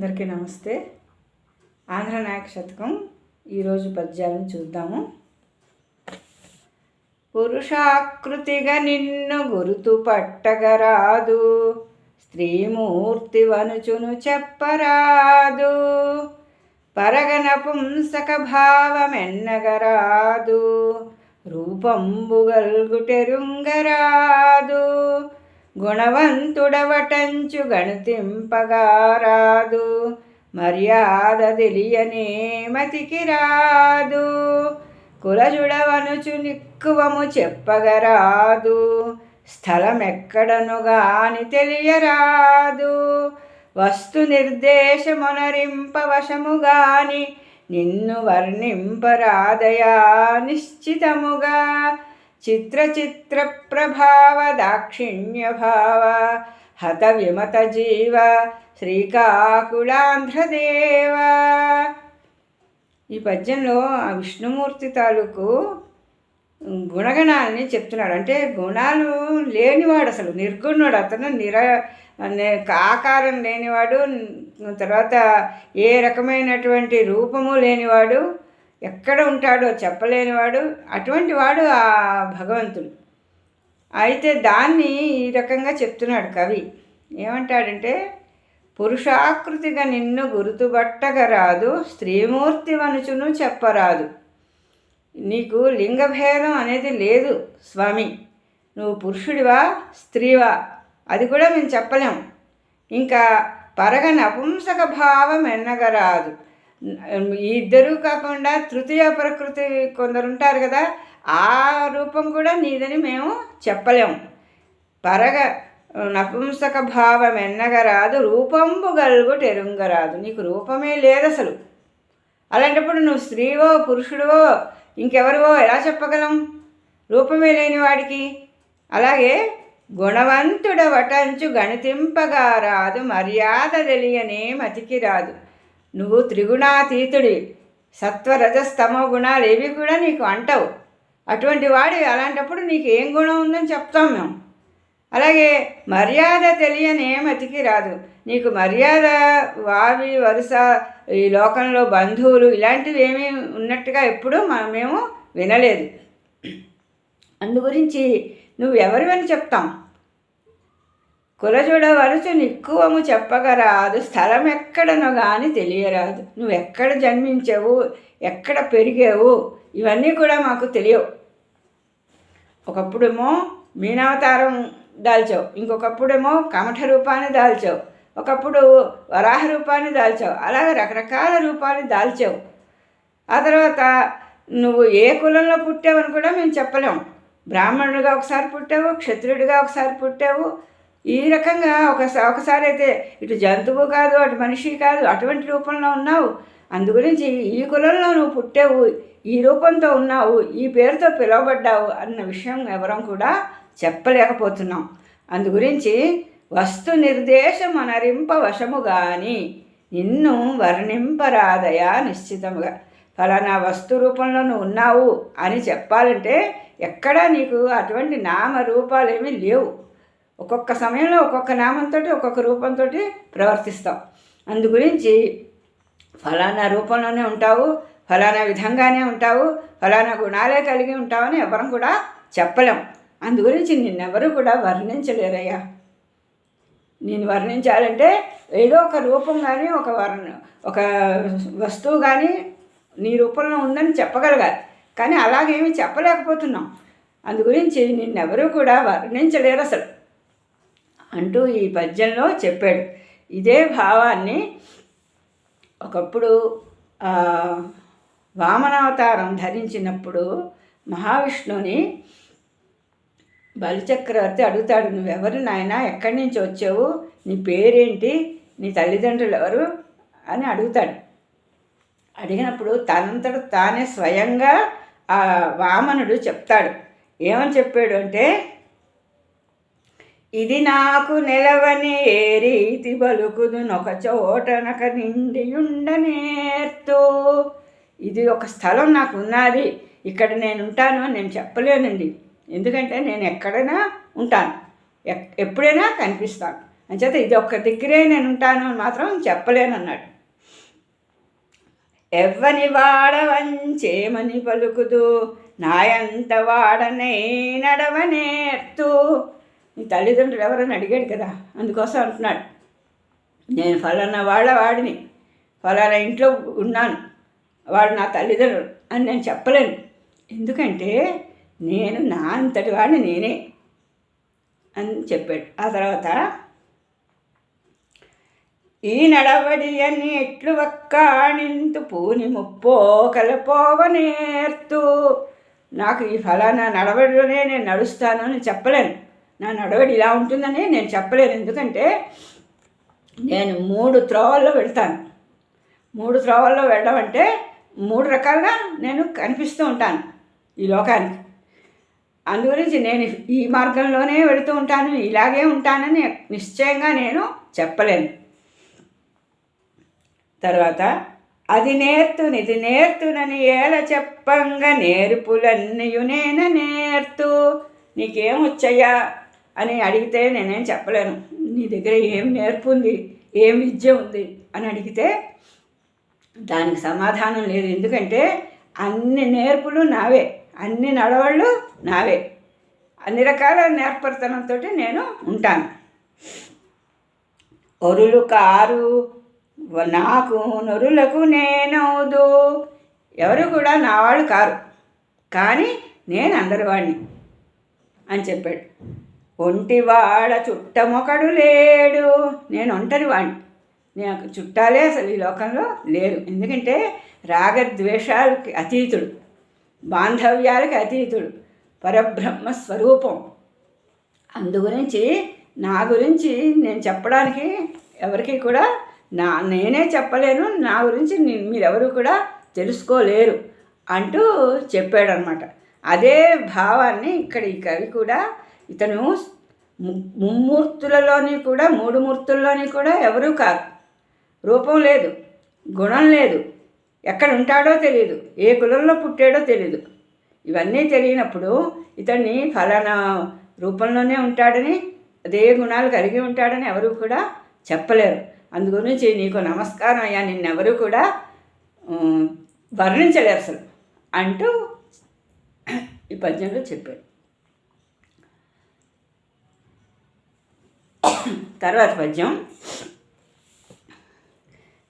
అందరికీ నమస్తే. ఆంధ్ర నాయక శతకం ఈరోజు పద్యాలను చూద్దాము. పురుషాకృతిగా నిన్ను గురుతు పట్టగరాదు స్త్రీమూర్తి వనుచును చెప్పరాదు పరగన పుంసక భావమెన్నగరాదు రూపంబుగల్గుటెరుంగరాదు గుణవంతుడవటంచు గణతింపగారాదు. మర్యాద తెలియనే మతికి రాదు. కులజుడవనుచు నిక్కువము చెప్పగరాదు. స్థలమెక్కడను గాని తెలియరాదు. వస్తు నిర్దేశమునరింపవశము గాని నిన్ను వర్ణింపరాదయా నిశ్చితముగా. చిత్ర చిత్ర ప్రభావ దాక్షిణ్య భావ హత విమత జీవ శ్రీకాకుళాంధ్రదేవ. ఈ పద్యంలో ఆ విష్ణుమూర్తి తాలూకు గుణగణాలని చెప్తున్నాడు. అంటే గుణాలు లేనివాడు అసలు నిర్గుణుడు. అతను నిర ఆకారం లేనివాడు తర్వాత ఏ రకమైనటువంటి రూపము లేనివాడు ఎక్కడ ఉంటాడో చెప్పలేనివాడు అటువంటి వాడు ఆ భగవంతుడు. అయితే దాన్ని ఈ రకంగా చెప్తున్నాడు కవి. ఏమంటాడంటే పురుషాకృతిగా నిన్ను గుర్తుపట్టగరాదు స్త్రీమూర్తి వనుచును చెప్పరాదు. నీకు లింగభేదం అనేది లేదు స్వామి. నువ్వు పురుషుడివా స్త్రీవా? అది కూడా మేము చెప్పలేం. ఇంకా పరగ నపుంసక భావం ఎన్నగరాదు. ఈ ఇద్దరూ కాకుండా తృతీయ ప్రకృతి కొందరు ఉంటారు కదా ఆ రూపం కూడా నీదని మేము చెప్పలేము పరగ నపుంసక భావం ఎన్నగరాదు రూపంబు గల్గు టెరుంగరాదు. నీకు రూపమే లేదు అసలు అలాంటప్పుడు నువ్వు స్త్రీవో పురుషుడివో ఇంకెవరివో ఎలా చెప్పగలం? రూపమే లేని వాడికి. అలాగే గుణవంతుడ వటంచు గణితింపగా రాదు మర్యాద తెలియనే మతికి రాదు నువ్వు త్రిగుణాతీతుడి సత్వరజస్తమో గుణాలు ఏవి కూడా నీకు అంటవు. అటువంటి వాడి అలాంటప్పుడు నీకు ఏం గుణం ఉందని చెప్తాం మేము. అలాగే మర్యాద తెలియని ఏమతికి రాదు. నీకు మర్యాద వావి వరుస ఈ లోకంలో బంధువులు ఇలాంటివి ఏమీ ఉన్నట్టుగా ఎప్పుడూ మేము వినలేదు. అందు గురించి నువ్వు ఎవరివని చెప్తాం? కులజుడ వరుసు నిక్కువము చెప్పగరాదు స్థలం ఎక్కడనో కానీ తెలియరాదు. నువ్వు ఎక్కడ జన్మించావు ఎక్కడ పెరిగావు ఇవన్నీ కూడా మాకు తెలియవు. ఒకప్పుడేమో మీనావతారం దాల్చావు ఇంకొకప్పుడేమో కమఠ రూపాన్ని దాల్చావు ఒకప్పుడు వరాహ రూపాన్ని దాల్చావు అలాగే రకరకాల రూపాన్ని దాల్చావు. ఆ తర్వాత నువ్వు ఏ కులంలో పుట్టావని కూడా మేము చెప్పలేం బ్రాహ్మణుడిగా ఒకసారి పుట్టావు క్షత్రుడిగా ఒకసారి పుట్టావు ఈ రకంగా ఒకసారి ఒకసారి అయితే ఇటు జంతువు కాదు అటు మనిషి కాదు అటువంటి రూపంలో ఉన్నావు. అందు గురించి ఈ కులంలో నువ్వు పుట్టావు ఈ రూపంతో ఉన్నావు ఈ పేరుతో పిలువబడ్డావు అన్న విషయం ఎవరం కూడా చెప్పలేకపోతున్నాం. అందు గురించి వస్తు నిర్దేశం అనరింప వశము గాని నిన్ను వర్ణింపరాదయా నిశ్చితముగా. ఫలానా వస్తు రూపంలో నువ్వు ఉన్నావు అని చెప్పాలంటే ఎక్కడా నీకు అటువంటి నామ రూపాలు ఏమీ లేవు. ఒక్కొక్క సమయంలో ఒక్కొక్క నామంతో ఒక్కొక్క రూపంతో ప్రవర్తిస్తాం. అందు గురించి ఫలానా రూపంలోనే ఉంటావు ఫలానా విధంగానే ఉంటావు ఫలానా గుణాలే కలిగి ఉంటావని ఎవరం కూడా చెప్పలేం. అందు గురించి నిన్నెవరూ కూడా వర్ణించలేరయ్యా. నేను వర్ణించాలంటే ఏదో ఒక రూపం కానీ ఒక వర్ణ ఒక వస్తువు కానీ నీ రూపంలో ఉందని చెప్పగలగాలి. కానీ అలాగేమీ చెప్పలేకపోతున్నాం. అందు గురించి నిన్నెవరూ కూడా వర్ణించలేరు అసలు అంటూ ఈ పద్యంలో చెప్పాడు. ఇదే భావాన్ని ఒకప్పుడు వామనావతారం ధరించినప్పుడు మహావిష్ణువుని బలిచక్రవర్తి అడుగుతాడు నువ్వెవరు నాయన? ఎక్కడి నుంచి వచ్చావు? నీ పేరేంటి? నీ తల్లిదండ్రులు ఎవరు అని అడుగుతాడు. అడిగినప్పుడు తనంతట తానే స్వయంగా ఆ వామనుడు చెప్తాడు. ఏమని చెప్పాడు అంటే ఇది నాకు నిలవని ఏ రీతి బలుకుదు నొక చోటనక నిండియుండనేర్తో ఇది ఒక స్థలం నాకు ఉన్నది ఇక్కడ నేను ఉంటాను అని నేను చెప్పలేనండి. ఎందుకంటే నేను ఎక్కడైనా ఉంటాను. ఎక్- ఎప్పుడైనా కనిపిస్తాను. అంచేత ఇది ఒక్క దగ్గరే నేను ఉంటాను అని మాత్రం చెప్పలేనన్నాడు. ఎవ్వని వాడవంచేమని పలుకుదు నాయంత వాడనే నడవనేర్తూ. నీ తల్లిదండ్రులు ఎవరని అడిగాడు కదా అందుకోసం అంటున్నాడు. నేను ఫలానా వాళ్ళ వాడిని ఫలానా ఇంట్లో ఉన్నాను వాడు నా తల్లిదండ్రులు అని నేను చెప్పలేను. ఎందుకంటే నేను నా అంతటి వాడిని నేనే అని చెప్పాడు. ఆ తర్వాత ఈ నడవడి అని ఎట్లు ఒక్కాణింతు పూని ముప్పో కలపోవనేర్తూ నాకు ఈ ఫలానా నడవడిలోనే నేను నడుస్తాను అని చెప్పలేను. నా నడవడి ఇలా ఉంటుందని నేను చెప్పలేను. ఎందుకంటే నేను మూడు త్రోవల్లో వెళ్తాను. మూడు త్రోవల్లో వెళ్ళడం అంటే మూడు రకాలుగా నేను కనిపిస్తూ ఉంటాను ఈ లోకానికి. అందుగురించి నేను ఈ మార్గంలోనే వెళుతూ ఉంటాను ఇలాగే ఉంటానని నిశ్చయంగా నేను చెప్పలేను. తర్వాత అది నేర్తుని ఇది నేర్తునని ఏల చెప్పంగా నేర్పులన్నయు నేను నేర్తూ. నీకేం వచ్చయ్యా అని అడిగితే నేనేం చెప్పలేను. నీ దగ్గర ఏం నేర్పు ఉంది? ఏం విద్య ఉంది? అని అడిగితే దానికి సమాధానం లేదు. ఎందుకంటే అన్ని నేర్పులు నావే. అన్ని నడవళ్ళు నావే. అన్ని రకాల నేర్పరితనంతో నేను ఉంటాను. ఒరులు కారు నాకు నొరులకు నేనవుదు. ఎవరు కూడా నా వాళ్ళు కారు. కానీ నేను అందరి వాడిని అని చెప్పాడు. ఒంటివాడ చుట్టమొకడు లేడు. నేను ఒంటరి వాణ్ణి. నాకు చుట్టాలే అసలు ఈ లోకంలో లేరు. ఎందుకంటే రాగద్వేషాలకి అతీతుడు. బాంధవ్యాలకి అతీతుడు. పరబ్రహ్మ స్వరూపం. అందుగురించి నా గురించి నేను చెప్పడానికి ఎవరికి కూడా నా నేనే చెప్పలేను. నా గురించి మీరెవరు కూడా తెలుసుకోలేరు అంటూ చెప్పాడనమాట. అదే భావాన్ని ఇక్కడ ఈ కవి కూడా ఇతను ముమ్మూర్తులలోని కూడా మూడు మూర్తుల్లోని కూడా ఎవరూ కాదు రూపం లేదు గుణం లేదు ఎక్కడ ఉంటాడో తెలియదు ఏ కులంలో పుట్టాడో తెలియదు ఇవన్నీ తెలియనప్పుడు ఇతన్ని ఫలానా రూపంలోనే ఉంటాడని అదే గుణాలు కలిగి ఉంటాడని ఎవరు కూడా చెప్పలేరు. అందుగురించి నీకు నమస్కారం అయ్యా నిన్నెవరూ కూడా వర్ణించలేరు అసలు అంటూ ఈ పద్యంలో చెప్పాడు. తర్వాత పద్యం.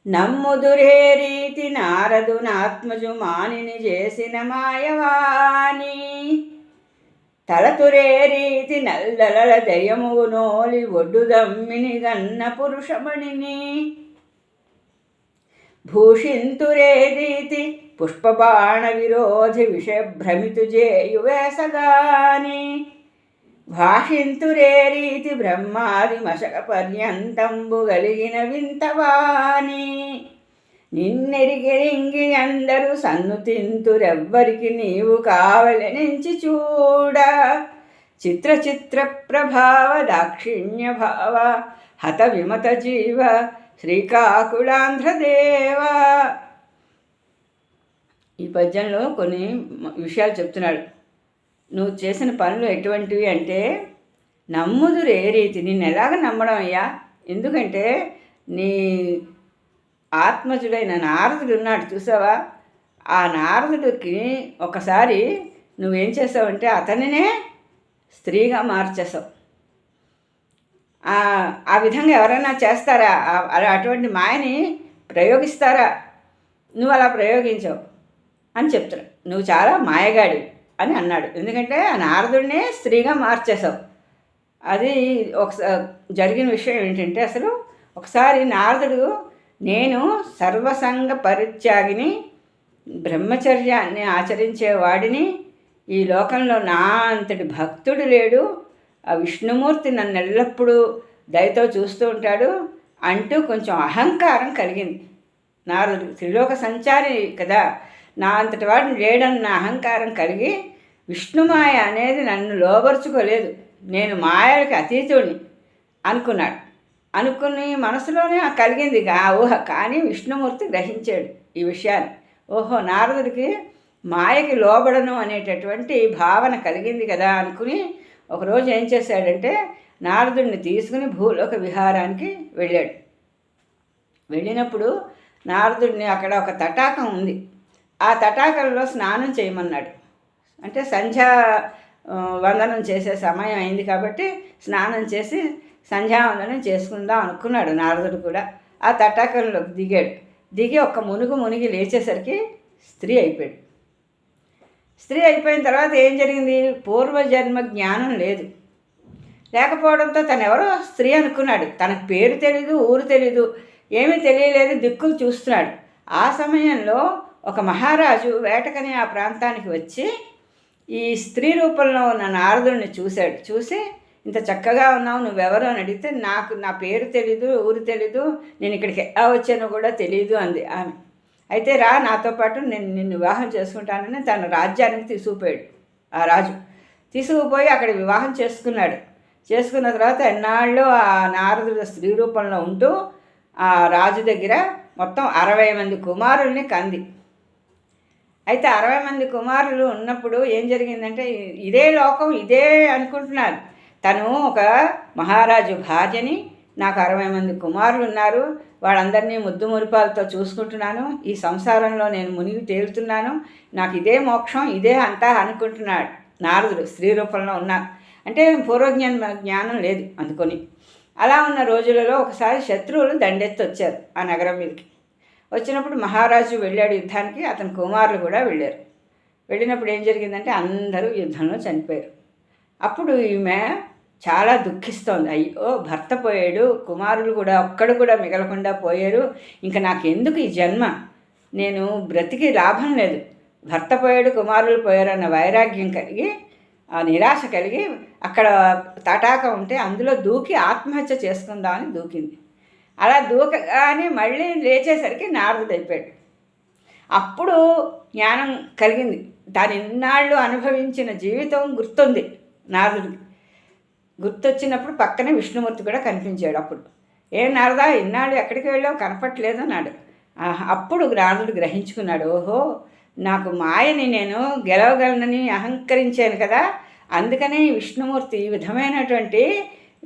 నమ్ముదురే రీతి నారదు నాత్మజు మానిని చేసిన మాయవాణి తలతురే రీతి నల్లల దయముగు నోలి ఒడ్డు దమ్మిని గన్న పురుషమణిని భూషింతురే రీతి పుష్పబాణ విరోధి విషభ్రమితు జేయు వేసగాని భాషింతురే రీతి బ్రహ్మాది మశక పర్యంతంబు కలిగిన వింతవాని నిన్నెరిగిరింగి అందరూ సన్నుతింతురెవ్వరికి నీవు కావలనించి చూడ. చిత్ర చిత్ర ప్రభావ దాక్షిణ్య భావ హత విమత జీవ శ్రీకాకుళాంధ్రదేవ ఈ పద్యంలో కొన్ని విషయాలు చెప్తున్నాడు. నువ్వు చేసిన పనులు ఎటువంటివి అంటే నమ్ముదురు ఏ రీతి. నిన్ను ఎలాగ నమ్మడం అయ్యా? ఎందుకంటే నీ ఆత్మజుడైన నారదుడు ఉన్నాడు చూసావా? ఆ నారదుడికి ఒకసారి నువ్వేం చేసావంటే అతనినే స్త్రీగా మార్చేసావు. ఆ విధంగా ఎవరైనా చేస్తారా? అలా అటువంటి మాయని ప్రయోగిస్తారా? నువ్వు అలా ప్రయోగించావు అని చెప్తాడు నువ్వు చాలా మాయగాడి అని అన్నాడు. ఎందుకంటే ఆ నారదుడినే స్త్రీగా మార్చేశావు. అది ఒకసారి జరిగిన విషయం ఏంటంటే అసలు ఒకసారి నారదుడు నేను సర్వసంగ పరిత్యాగిని బ్రహ్మచర్యాన్ని ఆచరించేవాడిని ఈ లోకంలో నా అంతటి భక్తుడు లేడు ఆ విష్ణుమూర్తి నన్ను ఎల్లప్పుడూ దయతో చూస్తూ ఉంటాడు అంటూ కొంచెం అహంకారం కలిగింది. నారదుడు త్రిలోక సంచారి కదా నా అంతటి వాడిని లేడన్న అహంకారం కలిగి విష్ణుమాయ అనేది నన్ను లోబరుచుకోలేదు. నేను మాయలకి అతీతుడిని అనుకున్నాడు. అనుకుని మనసులోనే కలిగింది. ఆ ఊహ కానీ విష్ణుమూర్తి గ్రహించాడు ఈ విషయాన్ని. ఓహో నారదుడికి మాయకి లోబడను అనేటటువంటి భావన కలిగింది కదా అనుకుని ఒకరోజు ఏం చేశాడంటే నారదుడిని తీసుకుని భూలోక విహారానికి వెళ్ళాడు. వెళ్ళినప్పుడు నారదుడిని అక్కడ ఒక తటాకం ఉంది. ఆ తటాకంలో స్నానం చేయమన్నాడు. అంటే సంధ్యా వందనం చేసే సమయం అయింది కాబట్టి స్నానం చేసి సంధ్యావందనం చేసుకుందాం అనుకున్నాడు నారదుడు కూడా. ఆ తటాకంలోకి దిగాడు. దిగి ఒక్క మునుగు మునిగి లేచేసరికి స్త్రీ అయిపోయాడు. స్త్రీ అయిపోయిన తర్వాత ఏం జరిగింది? పూర్వజన్మ జ్ఞానం లేదు. లేకపోవడంతో తను ఎవరో స్త్రీ అనుకున్నాడు. తనకు పేరు తెలీదు ఊరు తెలీదు ఏమీ తెలియలేదు దిక్కులు చూస్తున్నాడు. ఆ సమయంలో ఒక మహారాజు వేటకని ఆ ప్రాంతానికి వచ్చి ఈ స్త్రీ రూపంలో ఉన్న నారదుడిని చూశాడు. చూసి ఇంత చక్కగా ఉన్నావు నువ్వెవరు? అని అడిగితే నాకు నా పేరు తెలీదు ఊరు తెలీదు నేను ఇక్కడికి ఎలా వచ్చానో కూడా తెలియదు అంది ఆమె. అయితే రా నాతో పాటు నేను నిన్ను వివాహం చేసుకుంటానని తన రాజ్యానికి తీసుకుపోయాడు ఆ రాజు. తీసుకుపోయి అక్కడ వివాహం చేసుకున్నాడు. చేసుకున్న తర్వాత ఎన్నాళ్ళు ఆ నారదుడు స్త్రీ రూపంలో ఉంటూ ఆ రాజు దగ్గర మొత్తం అరవై మంది కుమారుల్ని కంది. అయితే అరవై మంది కుమారులు ఉన్నప్పుడు ఏం జరిగిందంటే ఇదే లోకం ఇదే అనుకుంటున్నారు. తను ఒక మహారాజు భార్యని నాకు అరవై మంది కుమారులు ఉన్నారు వాళ్ళందరినీ ముద్దు మురిపాలతో చూసుకుంటున్నాను ఈ సంసారంలో నేను మునిగి తేలుతున్నాను నాకు ఇదే మోక్షం ఇదే అంతా అనుకుంటున్నాడు. నారదుడు స్త్రీ రూపంలో ఉన్న అంటే పూర్వజ్ఞాన జ్ఞానం లేదు అందుకొని. అలా ఉన్న రోజులలో ఒకసారి శత్రువులు దండెత్తి వచ్చారు ఆ నగరం మీదకి. వచ్చినప్పుడు మహారాజు వెళ్ళాడు యుద్ధానికి అతని కుమారులు కూడా వెళ్ళారు. వెళ్ళినప్పుడు ఏం జరిగిందంటే అందరూ యుద్ధంలో చనిపోయారు. అప్పుడు ఈమె చాలా దుఃఖిస్తోంది. అయ్యో భర్త పోయాడు కుమారులు కూడా ఒక్కడు కూడా మిగలకుండా పోయారు. ఇంకా నాకు ఎందుకు ఈ జన్మ? నేను బ్రతికి లాభం లేదు. భర్త పోయాడు కుమారులు పోయారు అన్న వైరాగ్యం కలిగి ఆ నిరాశ కలిగి అక్కడ తటాక ఉంటే అందులో దూకి ఆత్మహత్య చేసుకుందామని దూకింది. అలా దూకగానే మళ్ళీ లేచేసరికి నారదుడు అయిపోయాడు అప్పుడు జ్ఞానం కలిగింది. దాని ఇన్నాళ్ళు అనుభవించిన జీవితం గుర్తుంది నారదుడికి. గుర్తొచ్చినప్పుడు పక్కనే విష్ణుమూర్తి కూడా కనిపించాడు అప్పుడు. ఏ నారదా ఇన్నాళ్ళు ఎక్కడికి వెళ్ళావు? కనపట్లేదు అన్నాడు. అప్పుడు నారదుడు గ్రహించుకున్నాడు ఓహో నాకు మాయని నేను గెలవగలనని అహంకరించాను కదా! అందుకనే విష్ణుమూర్తి ఈ విధమైనటువంటి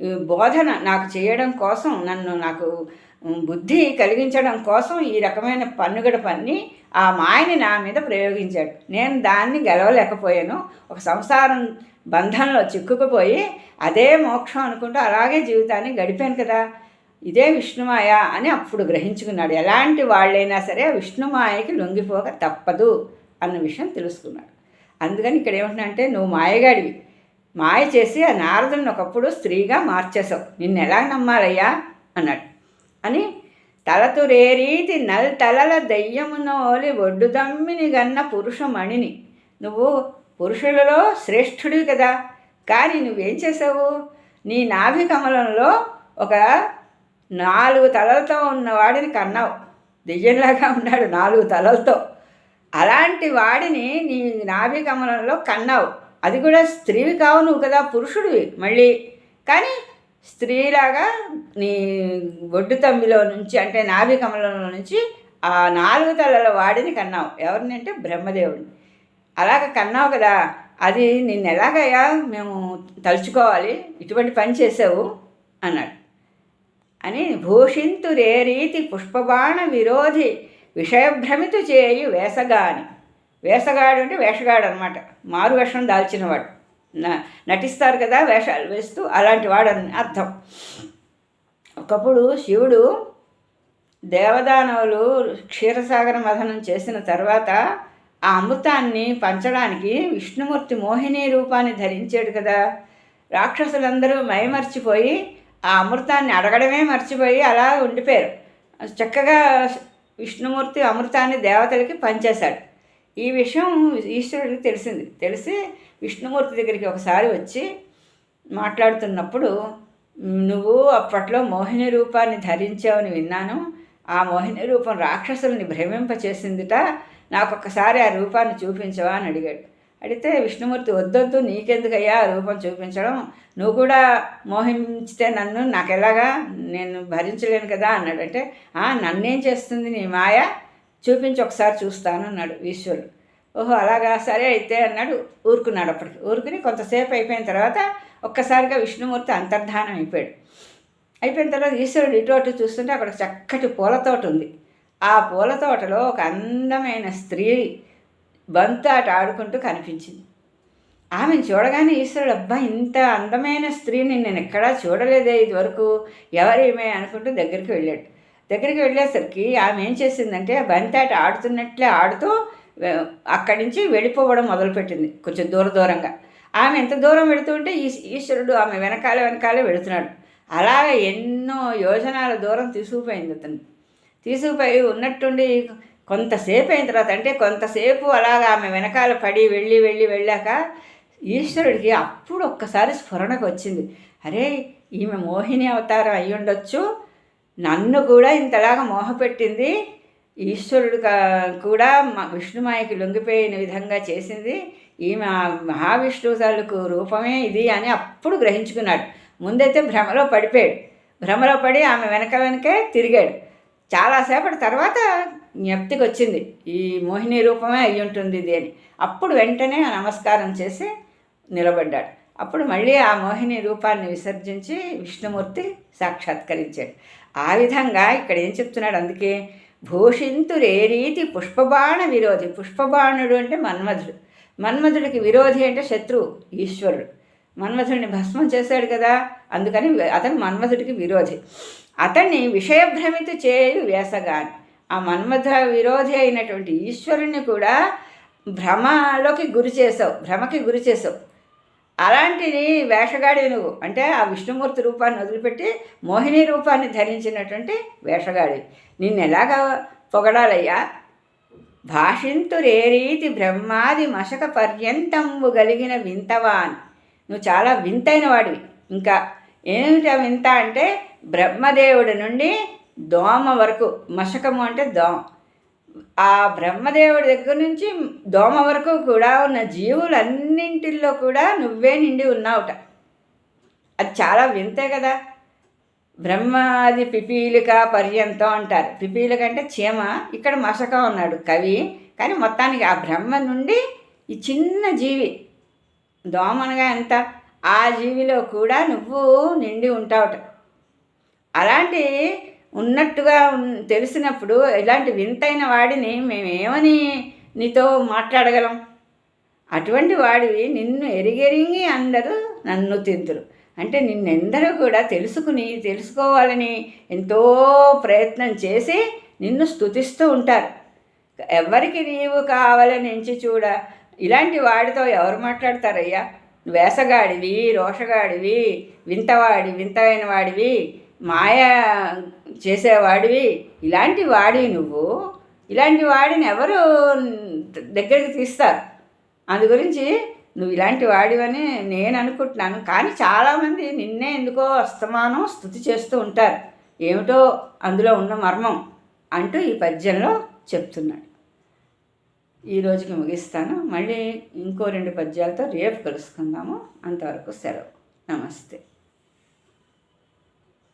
బోధన నాకు చేయడం కోసం నన్ను నాకు బుద్ధి కలిగించడం కోసం ఈ రకమైన పన్నుగడ పన్ని ఆ మాయని నా మీద ప్రయోగించాడు. నేను దాన్ని గెలవలేకపోయాను. ఒక సంసారం బంధంలో చిక్కుకుపోయి అదే మోక్షం అనుకుంటూ అలాగే జీవితాన్ని గడిపాను కదా. ఇదే విష్ణుమాయ అని అప్పుడు గ్రహించుకున్నాడు. ఎలాంటి వాళ్ళైనా సరే ఆ విష్ణుమాయకి లొంగిపోక తప్పదు అన్న విషయం తెలుసుకున్నాడు. అందుకని ఇక్కడ ఏమంటున్నా నువ్వు మాయగాడివి. మాయ చేసి ఆ నారదుని ఒకప్పుడు స్త్రీగా మార్చేశావు. నిన్ను ఎలా నమ్మాలయ్యా? అన్నాడు. అని తలతురేరీతి నల్ తలల దయ్యమునోలి ఒడ్డు దమ్మిని గన్న పురుషమణిని. నువ్వు పురుషులలో శ్రేష్ఠుడివి కదా. కానీ నువ్వేం చేసావు నీ నాభి కమలంలో ఒక నాలుగు తలలతో ఉన్న వాడిని కన్నావు. దెయ్యంలాగా ఉన్నాడు నాలుగు తలలతో. అలాంటి వాడిని నీ నాభి కమలంలో కన్నావు. అది కూడా స్త్రీవి కావు నువ్వు కదా పురుషుడివి మళ్ళీ. కానీ స్త్రీలాగా నీ బొడ్డు తమ్మిలో నుంచి అంటే నాభి కమలంలో నుంచి ఆ నాలుగు తలల వాడిని కన్నావు. ఎవరిని అంటే బ్రహ్మదేవుడిని. అలాగ కన్నావు కదా అది నిన్ను ఎలాగయ్యా మేము తలుచుకోవాలి ఇటువంటి పని చేసావు అన్నాడు. అని భూషింతురే రీతి పుష్పబాణ విరోధి విషయభ్రమితు చేయు వేసగాని. వేషగాడు అంటే వేషగాడు అనమాట మారు వేషం దాల్చినవాడు. న- నటిస్తారు కదా వేషాలు వేస్తూ అలాంటి వాడు అని అర్థం. ఒకప్పుడు శివుడు దేవదానవులు క్షీరసాగర మథనం చేసిన తర్వాత ఆ అమృతాన్ని పంచడానికి విష్ణుమూర్తి మోహిని రూపాన్ని ధరించాడు కదా. రాక్షసులందరూ మైమర్చిపోయి ఆ అమృతాన్ని అడగడమే మర్చిపోయి అలా ఉండిపోయారు. చక్కగా విష్ణుమూర్తి అమృతాన్ని దేవతలకి పంచేశాడు. ఈ విషయం ఈశ్వరుడికి తెలిసింది. తెలిసి విష్ణుమూర్తి దగ్గరికి ఒకసారి వచ్చి మాట్లాడుతున్నప్పుడు నువ్వు అప్పట్లో మోహిని రూపాన్ని ధరించావని విన్నాను. ఆ మోహిని రూపం రాక్షసుల్ని భ్రమింపచేసిందిట నాకు ఒక్కసారి ఆ రూపాన్ని చూపించవా అని అడిగాడు. అడిగితే విష్ణుమూర్తి వద్దొద్దు నీకెందుకయ్యా ఆ రూపం చూపించడం? నువ్వు కూడా మోహించితే నన్ను నాకు ఎలాగా నేను భరించలేను కదా అన్నాడు. అంటే "ఆ, నన్నేం చేస్తుంది నీ మాయ? చూపించి ఒకసారి చూస్తాను అన్నాడు ఈశ్వరుడు ఓహో అలాగా? సరే అయితే అన్నాడు ఊరుకున్నాడు అప్పటికి. ఊరుకుని కొంతసేపు అయిపోయిన తర్వాత ఒక్కసారిగా విష్ణుమూర్తి అంతర్ధానం అయిపోయాడు. అయిపోయిన తర్వాత ఈశ్వరుడు ఇటు అటు చూస్తుంటే అక్కడ చక్కటి పూల తోట ఉంది. ఆ పూల తోటలో ఒక అందమైన స్త్రీ బంతాట ఆడుకుంటూ కనిపించింది. ఆమెను చూడగానే ఈశ్వరుడు అబ్బా ఇంత అందమైన స్త్రీని నేను ఎక్కడా చూడలేదే ఇదివరకు. ఎవరేమే? అనుకుంటూ దగ్గరికి వెళ్ళాడు. దగ్గరికి వెళ్ళేసరికి ఆమె ఏం చేసిందంటే బంతాట ఆడుతున్నట్లే ఆడుతూ అక్కడి నుంచి వెళ్ళిపోవడం మొదలుపెట్టింది కొంచెం దూర దూరంగా. ఆమె ఎంత దూరం వెళుతుంటే ఈ ఈశ్వరుడు ఆమె వెనకాల వెనకాలే వెళుతున్నాడు. అలాగే ఎన్నో యోజనాల దూరం తీసుకుపోయింది అతను. తీసుకుపోయి ఉన్నట్టుండి కొంతసేపు అయిన తర్వాత అంటే కొంతసేపు అలాగ ఆమె వెనకాల పడి వెళ్ళి వెళ్ళి వెళ్ళాక ఈశ్వరుడికి అప్పుడు ఒక్కసారి స్ఫురణకు వచ్చింది. అరే ఈమె మోహిని అవతారం అయ్యుండొచ్చు ఉండొచ్చు నన్ను కూడా ఇంతలాగా మోహపెట్టింది. ఈశ్వరుడు కూడా విష్ణుమాయకి లొంగిపోయిన విధంగా చేసింది. ఈమె మహావిష్ణువు తాలూకు రూపమే ఇది అని అప్పుడు గ్రహించుకున్నాడు. ముందైతే భ్రమలో పడిపోయాడు. భ్రమలో పడి ఆమె వెనక వెనకే తిరిగాడు. చాలాసేపటి తర్వాత జ్ఞప్తికి వచ్చింది. ఈ మోహిని రూపమే అయి ఉంటుంది ఇది అని. అప్పుడు వెంటనే నమస్కారం చేసి నిలబడ్డాడు. అప్పుడు మళ్ళీ ఆ మోహిని రూపాన్ని విసర్జించి విష్ణుమూర్తి సాక్షాత్కరించాడు. ఆ విధంగా ఇక్కడ ఏం చెప్తున్నాడు? అందుకే భూషింతురే రీతి పుష్పబాణ విరోధి. పుష్పబాణుడు అంటే మన్మధుడు. మన్మధుడికి విరోధి అంటే శత్రువు ఈశ్వరుడు. మన్మధుడిని భస్మం చేశాడు కదా అందుకని అతను మన్మధుడికి విరోధి. అతన్ని విషయభ్రమిత చేయు వేసగాని ఆ మన్మధ విరోధి అయినటువంటి ఈశ్వరుణ్ణి కూడా భ్రమలోకి గురి చేసావు భ్రమకి గురి చేసావు. అలాంటిది వేషగాడి నువ్వు. అంటే ఆ విష్ణుమూర్తి రూపాన్ని వదిలిపెట్టి మోహిని రూపాన్ని ధరించినటువంటి వేషగాడి. నిన్ను ఎలాగా పొగడాలయ్యా? భాషింతురేరీతి బ్రహ్మాది మశక పర్యంతంబు కలిగిన వింతవాన్. నువ్వు చాలా వింతైన వాడివి ఇంకా ఏమిటి వింత అంటే బ్రహ్మదేవుడి నుండి దోమ వరకు. మశకము అంటే దోమ. ఆ బ్రహ్మదేవుడి దగ్గర నుంచి దోమ వరకు కూడా ఉన్న జీవులన్నింటిల్లో కూడా నువ్వే నిండి ఉన్నావుట. అది చాలా వింతే కదా. బ్రహ్మాది పిపీలిక పర్యంతం అంటారు. పిపీలిక అంటే చీమ ఇక్కడ మసక ఉన్నాడు కవి. కానీ మొత్తానికి ఆ బ్రహ్మ నుండి ఈ చిన్న జీవి దోమనగా ఎంత ఆ జీవిలో కూడా నువ్వు నిండి ఉంటావుట. అలాంటి ఉన్నట్టుగా తెలిసినప్పుడు ఇలాంటి వింతైన వాడిని మేమేమని నీతో మాట్లాడగలం? అటువంటి వాడివి నిన్ను ఎరిగెరిగి అందరూ నన్ను తింతురు అంటే నిన్నెందరూ కూడా తెలుసుకుని తెలుసుకోవాలని ఎంతో ప్రయత్నం చేసి నిన్ను స్థుతిస్తూ ఉంటారు. ఎవరికి నీవు కావాలని ఎంచి చూడ ఇలాంటి వాడితో ఎవరు మాట్లాడతారయ్యా? వేసగాడివి రోషగాడివి వింతవాడి వింతైన వాడివి మాయ చేసేవాడివి. ఇలాంటి వాడి నువ్వు ఇలాంటి వాడిని ఎవరు దగ్గరికి తీస్తారు? అందు గురించి నువ్వు ఇలాంటి వాడివని నేను అనుకుంటున్నాను. కానీ చాలామంది నిన్నే ఎందుకో అస్తమానం స్థుతి చేస్తూ ఉంటారు. ఏమిటో అందులో ఉన్న మర్మం అంటూ ఈ పద్యంలో చెప్తున్నాడు. ఈ రోజుకి ముగిస్తాను. మళ్ళీ ఇంకో రెండు పద్యాలతో రేపు కలుసుకుందాము. అంతవరకు సెలవు. నమస్తే.